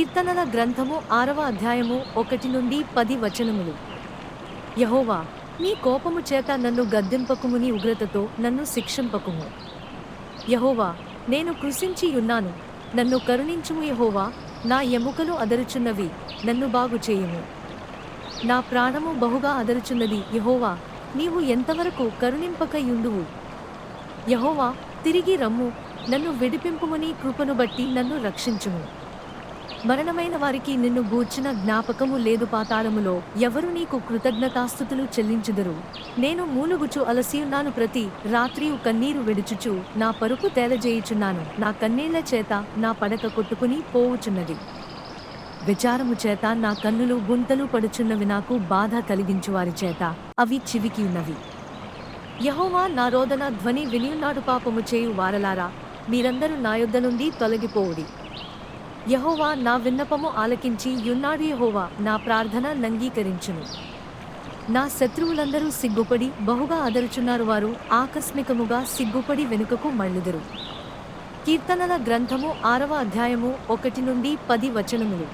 కీర్తనల గ్రంథము ఆరవ అధ్యాయము ఒకటి నుండి పది వచనములు. యహోవా నీ కోపము చేత నన్ను గద్దెంపకుముని ఉగ్రతతో నన్ను శిక్షింపకుము. యహోవా నేను కృషించి ఉన్నాను నన్ను కరుణించుము యహోవా. నా ఎముకలు అదరుచున్నవి నన్ను బాగు చేయుము. నా ప్రాణము బహుగా అదరుచున్నది యహోవా. నీవు ఎంతవరకు కరుణింపకయుండువు? యహోవా తిరిగి రమ్ము. నన్ను విడిపింపుమని కృపను బట్టి నన్ను రక్షించుము. మరణమైన వారికి నిన్ను గూర్చిన జ్ఞాపకము లేదు పాతాళములో. ఎవరు నీకు కృతజ్ఞతాస్థుతులు చెల్లించుదురు? నేను మూలుగుచు అలసియున్నాను ప్రతి రాత్రియు కన్నీరు విడుచుచు. నా పరుపు తేలజేయుచున్నాను నా కన్నీళ్ళ చేత నా పడక కొట్టుకుని పోవుచున్నది. విచారము చేత నా కన్నులు గుంతలు పడుచున్నవి నాకు బాధ కలిగించు వారి చేత. అవి చివికి ఉన్నవి. యహోవా నా రోదన ధ్వని వినియున్నాడు పాపము చేయు వారలారా. మీరందరూ నా యొద్ద నుండి తొలగిపోవుడి. యహోవా నా విన్నపము ఆలకించి యున్నాడు యహోవా నా ప్రార్థన నంగీకరించును. నా శత్రువులందరూ సిగ్గుపడి బహుగా అదరుచున్నారు వారు ఆకస్మికముగా సిగ్గుపడి వెనుకకు మళ్ళుదురు. కీర్తనల గ్రంథము ఆరవ అధ్యాయము ఒకటి నుండి పది వచనములు.